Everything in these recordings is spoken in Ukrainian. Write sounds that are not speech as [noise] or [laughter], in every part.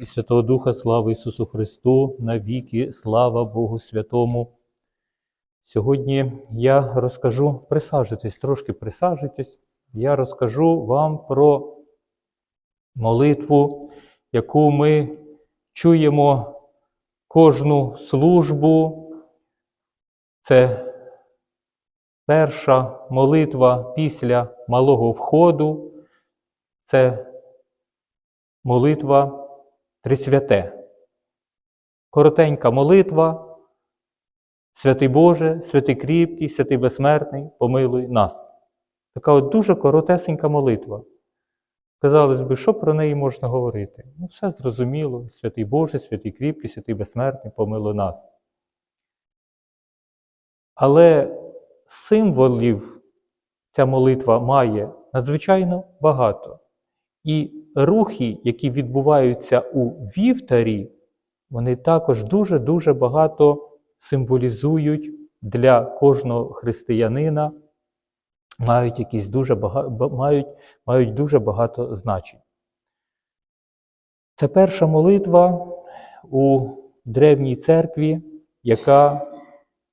і Святого Духа, слава Ісусу Христу, навіки, слава Богу Святому. Сьогодні я розкажу, присаджуйтесь, трошки присаджуйтесь, я розкажу вам про молитву, яку ми чуємо кожну службу. Це перша молитва після малого входу. Це молитва Трисвяте. Коротенька молитва. Святий Боже, святий кріпкий, святий безсмертний, помилуй нас. Така от дуже коротесенька молитва. Казалось би, що про неї можна говорити? Ну, все зрозуміло. Святий Боже, святий кріпкий, святий безсмертний, помилуй нас. Але символів ця молитва має надзвичайно багато. І рухи, які відбуваються у вівтарі, вони також дуже-дуже багато символізують для кожного християнина, мають якісь дуже багато, мають, мають дуже багато значень. Це перша молитва у древній церкві, яка,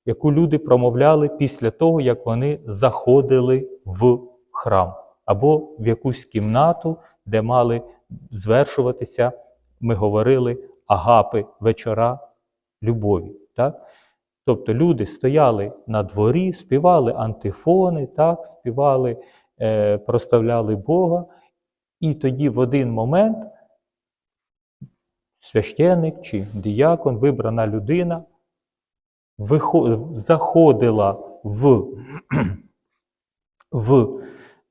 яку люди промовляли після того, як вони заходили в храм або в якусь кімнату, де мали звершуватися, ми говорили, агапи вечора любові. Так? Тобто люди стояли на дворі, співали антифони, так, співали, е, проставляли Бога, і тоді в один момент священик чи діякон, вибрана людина, виход, заходила в, [clears throat] в,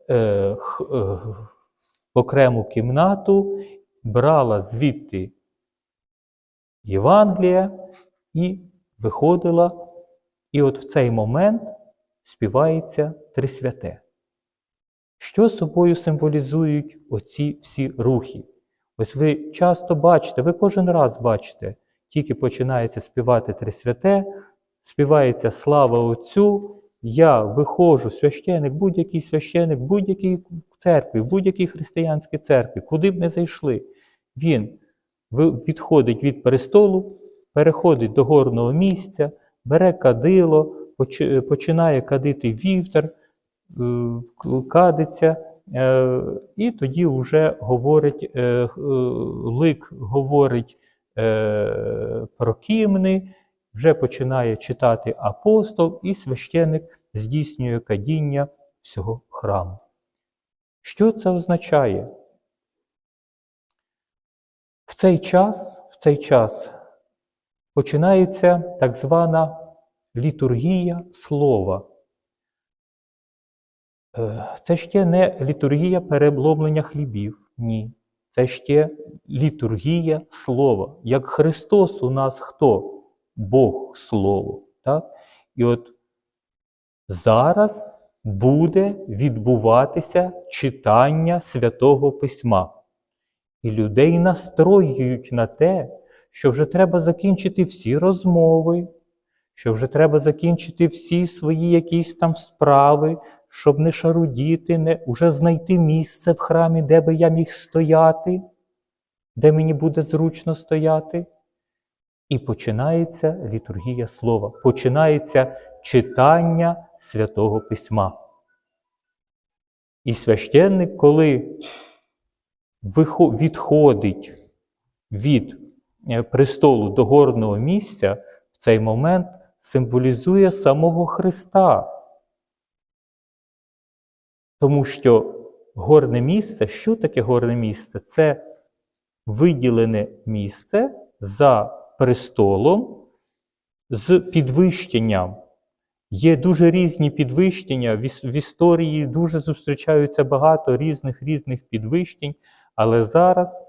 в окрему кімнату, брала звідти Євангелія і виходила, і от в цей момент співається Трисвяте. Що собою символізують оці всі рухи? Ось ви часто бачите, ви кожен раз бачите, тільки починається співати Трисвяте, співається слава Отцю, я виходжу, священик, будь-який священик, будь-якій церкві, будь-якій християнській церкві, куди б не зайшли, він відходить від престолу, переходить до горного місця, бере кадило, починає кадити вівтар, кадиться, і тоді вже говорить, лик говорить прокімний, вже починає читати апостол, і священик здійснює кадіння всього храму. Що це означає? В цей час, в цей час починається так звана літургія слова. Це ще не літургія перебломлення хлібів, ні. Це ще літургія слова. Як Христос у нас хто? Бог Слово. Так? І от зараз буде відбуватися читання Святого Письма. І людей настроюють на те, що вже треба закінчити всі розмови, що вже треба закінчити всі свої якісь там справи, щоб не шарудіти, не уже знайти місце в храмі, де би я міг стояти, де мені буде зручно стояти. І починається літургія слова, починається читання Святого Письма. І священник, коли відходить від престолу до горного місця, в цей момент символізує самого Христа. Тому що горне місце, що таке горне місце? Це виділене місце за престолом з підвищенням. Є дуже різні підвищення. В історії дуже зустрічаються багато різних різних підвищень, але зараз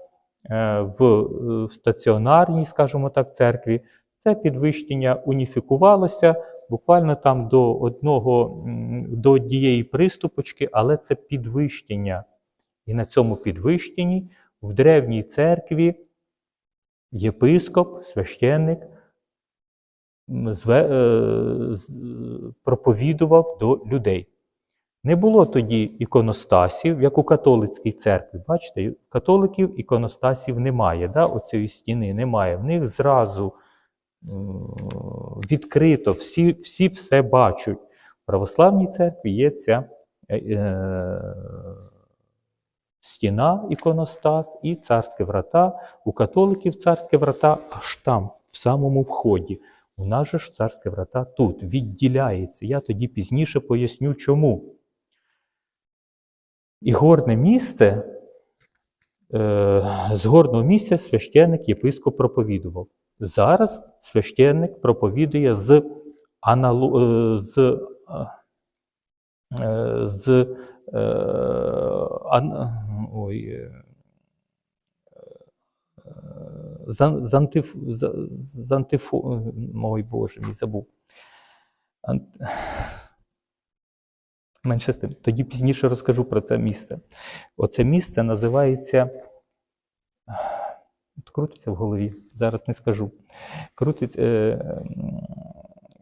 в стаціонарній, скажімо так, церкві це підвищення уніфікувалося буквально там до одного, до однієї приступочки, але це підвищення. І на цьому підвищенні в древній церкві єпископ, священник проповідував до людей. Не було тоді іконостасів, як у католицькій церкві. Бачите, католиків іконостасів немає, да? оцієї стіни немає. В них зразу відкрито, всі, всі все бачать. В православній церкві є ця е, е, стіна іконостас і царські врата. У католиків царські врата аж там, в самому вході. У нас же ж царські врата тут відділяється. Я тоді пізніше поясню, чому. І горне місце, е, з горного місця священник єпископ проповідував. Зараз священник проповідує з, е, з, е, з ой, е, з, з, антиф, з, антифо, ой Боже мій забув. Ант... Менше з тим. Тоді пізніше розкажу про це місце. Оце місце називається. От Крутиться в голові, зараз не скажу. Крутиться, е,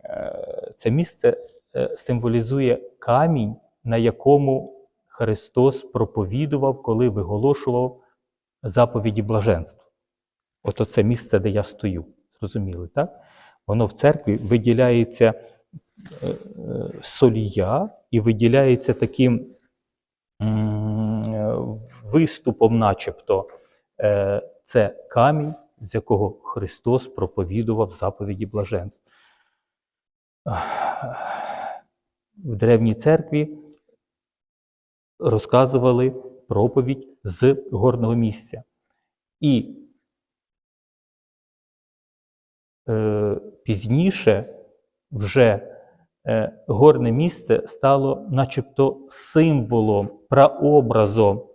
е, це місце е, символізує камінь, на якому Христос проповідував, коли виголошував заповіді блаженства. От оце місце, де я стою. Зрозуміли, так? Воно в церкві виділяється е, е, солія і виділяється таким виступом, начебто, е, це камінь, з якого Христос проповідував заповіді блаженств. В Древній церкві розказували проповідь з горного місця. І е, пізніше вже е, горне місце стало начебто символом, прообразом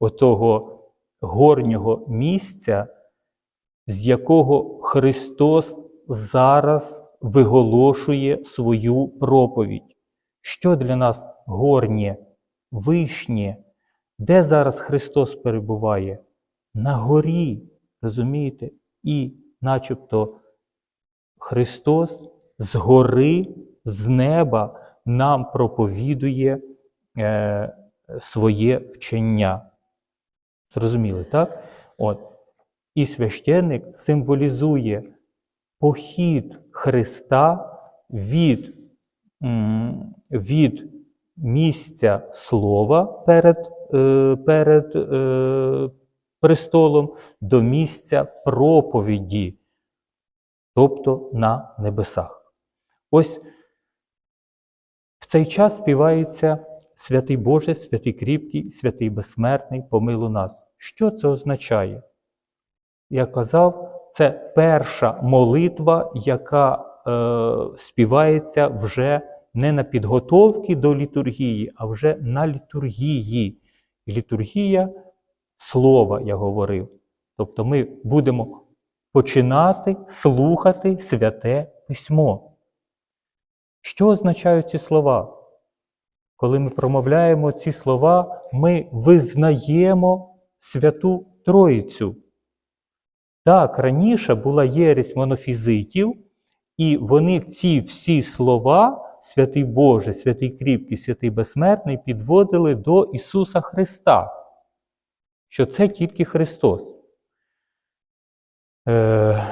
отого горнього місця, з якого Христос зараз виголошує свою проповідь. Що для нас горнє, вишнє? Де зараз Христос перебуває? На горі, розумієте? І начебто Христос з гори, з неба нам проповідує е, своє вчення. Зрозуміли, так? От. І священник символізує похід Христа від, від місця слова перед, е, перед е, престолом до місця проповіді, тобто на небесах. Ось в цей час співається Святий Боже, святий кріпкий, святий безсмертний, помилу нас. Що це означає? Я казав, це перша молитва, яка е, співається вже не на підготовці до літургії, а вже на літургії. Літургія слова, я говорив. Тобто ми будемо починати слухати святе письмо. Що означають ці слова? Коли ми промовляємо ці слова, ми визнаємо Святу Троїцю. Так, раніше була єресь монофізитів, і вони ці всі слова, святий Боже, святий кріпкий, святий безсмертний, підводили до Ісуса Христа, що це тільки Христос. Е,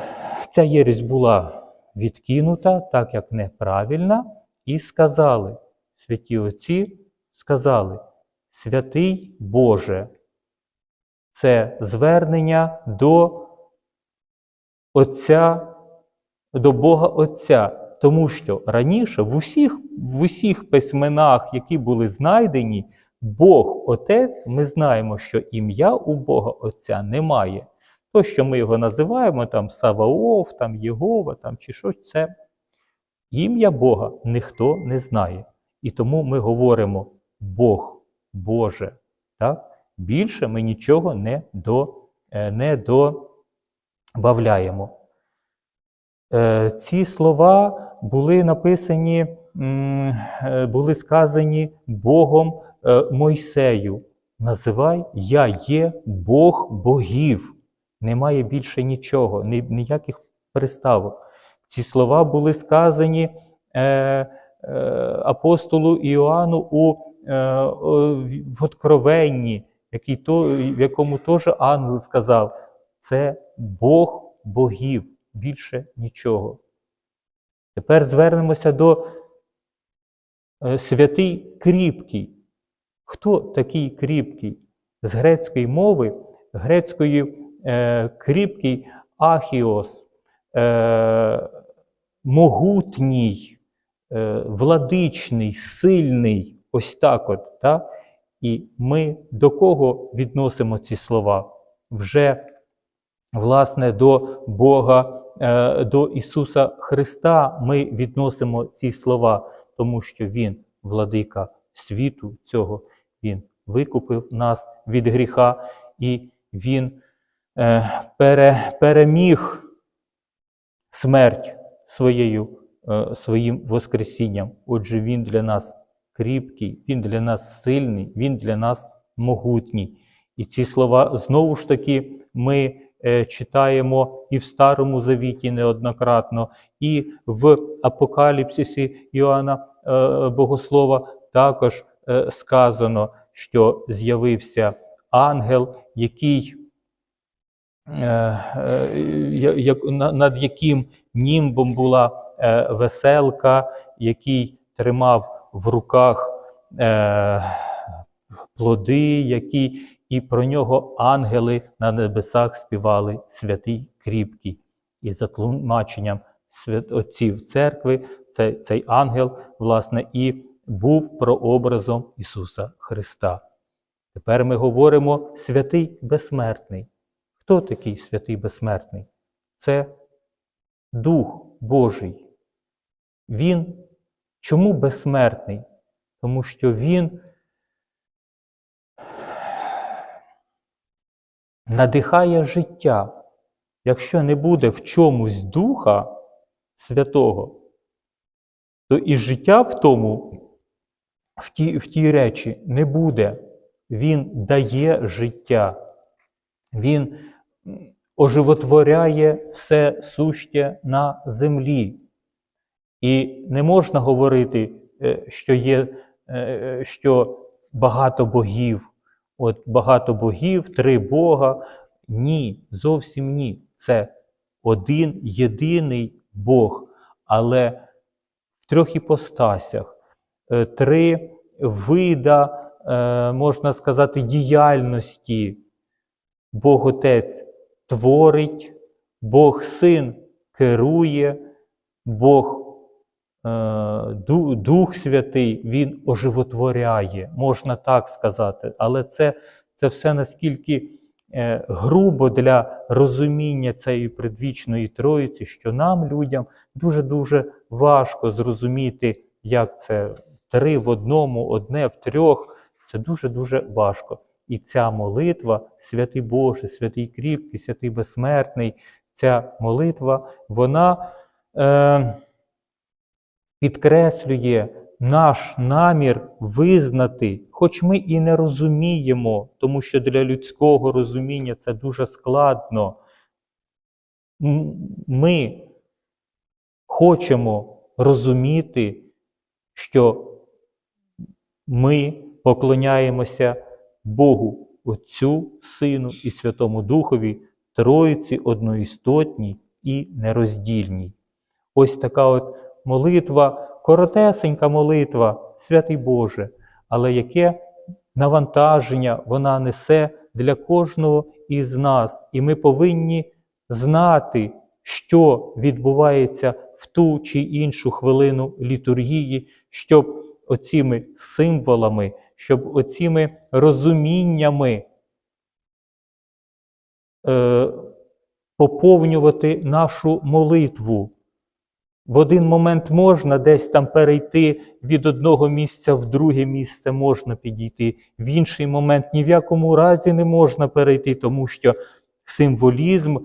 Ця єресь була відкинута, так як неправильна, і сказали, святі Отці сказали, святий Боже, це звернення до Отця, до Бога Отця. Тому що раніше в усіх, в усіх письменах, які були знайдені, Бог Отець, ми знаємо, що ім'я у Бога Отця немає. То, що ми його називаємо там Саваоф, там Єгова, там чи щось, це ім'я Бога ніхто не знає. І тому ми говоримо Бог, Боже. Так? Більше ми нічого не, до, е, не добавляємо. Е, Ці слова були написані, е, були сказані Богом е, Мойсею. Називай Я є Бог богів. Немає більше нічого, ніяких приставок. Ці слова були сказані апостолу Іоанну у в Откровенні, який то, в якому теж ангел сказав, це Бог богів, більше нічого. Тепер звернемося до е, святий кріпкий. Хто такий кріпкий? З грецької мови, грецької е, кріпкий ахіос, е, могутній, е, владичний, сильний, ось так от. Так? І ми до кого відносимо ці слова? Вже, власне, до Бога, до Ісуса Христа ми відносимо ці слова, тому що Він владика світу цього, Він викупив нас від гріха, і Він е, пере, переміг смерть своєю, е, своїм Воскресінням. Отже, Він для нас кріпкий, Він для нас сильний, Він для нас могутній. І ці слова знову ж таки ми е, читаємо і в Старому Завіті неоднократно, і в Апокаліпсисі Іоанна е, Богослова також е, сказано, що з'явився ангел, який, е, е, над яким німбом була е, веселка, який тримав в руках е, плоди, які і про нього ангели на небесах співали святий кріпкий. І за тлумаченням отців церкви цей, цей ангел, власне, і був прообразом Ісуса Христа. Тепер ми говоримо святий безсмертний. Хто такий святий безсмертний? Це Дух Божий. Він чому безсмертний? Тому що Він надихає життя. Якщо не буде в чомусь Духа Святого, то і життя в тому, в тій, в тій речі не буде. Він дає життя. Він оживотворяє все суще на землі. І не можна говорити, е, що є е, що багато богів. От багато богів, три Бога. Ні, зовсім ні. Це один єдиний Бог, але в трьох іпостасях, Е, три вида, е, можна сказати, діяльності. Бог Отець творить, Бог Син керує, Бог Дух Святий, Він оживотворяє, можна так сказати. Але це, це все наскільки е, грубо для розуміння цієї предвічної Троїці, що нам, людям, дуже-дуже важко зрозуміти, як це три в одному, одне в трьох. Це дуже-дуже важко. І ця молитва, святий Боже, святий кріпкий, святий безсмертний, ця молитва, вона е, підкреслює наш намір визнати, хоч ми і не розуміємо, тому що для людського розуміння це дуже складно. Ми хочемо розуміти, що ми поклоняємося Богу Отцю, Сину і Святому Духові, Троїці одноістотній і нероздільній. Ось така от молитва, коротесенька молитва, святий Боже, але яке навантаження вона несе для кожного із нас. І ми повинні знати, що відбувається в ту чи іншу хвилину літургії, щоб оціми символами, щоб оціми розуміннями е, поповнювати нашу молитву. В один момент можна десь там перейти від одного місця в друге місце можна підійти, в інший момент ні в якому разі не можна перейти, тому що символізм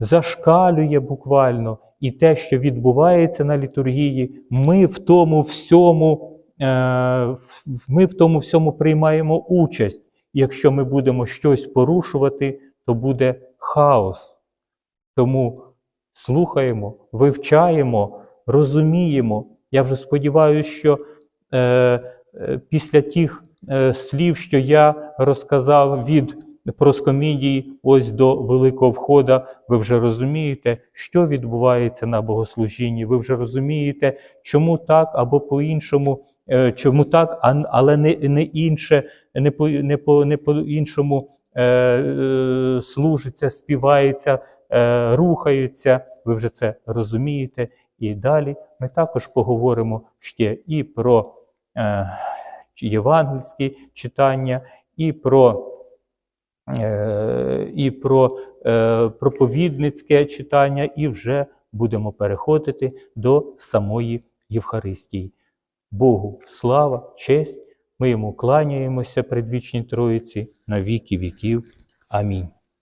зашкалює буквально, і те, що відбувається на літургії, ми в тому всьому, е, ми в тому всьому приймаємо участь. Якщо ми будемо щось порушувати, то буде хаос. Тому слухаємо, вивчаємо, розуміємо. Я вже сподіваюся, що е, е, після тих е, слів, що я розказав від проскомідії ось до Великого Входа, ви вже розумієте, що відбувається на богослужінні. Ви вже розумієте, чому так або по-іншому, е, чому так, а- але не, не інше, не по, не по, не по іншому служиться, співається, е, рухаються. Ви вже це розумієте. І далі ми також поговоримо ще і про е, євангельські читання, і про, е, і про е, проповідницьке читання, і вже будемо переходити до самої Євхаристії. Богу слава, честь, ми йому кланяємося предвічній Троїці на віки віків. Амінь.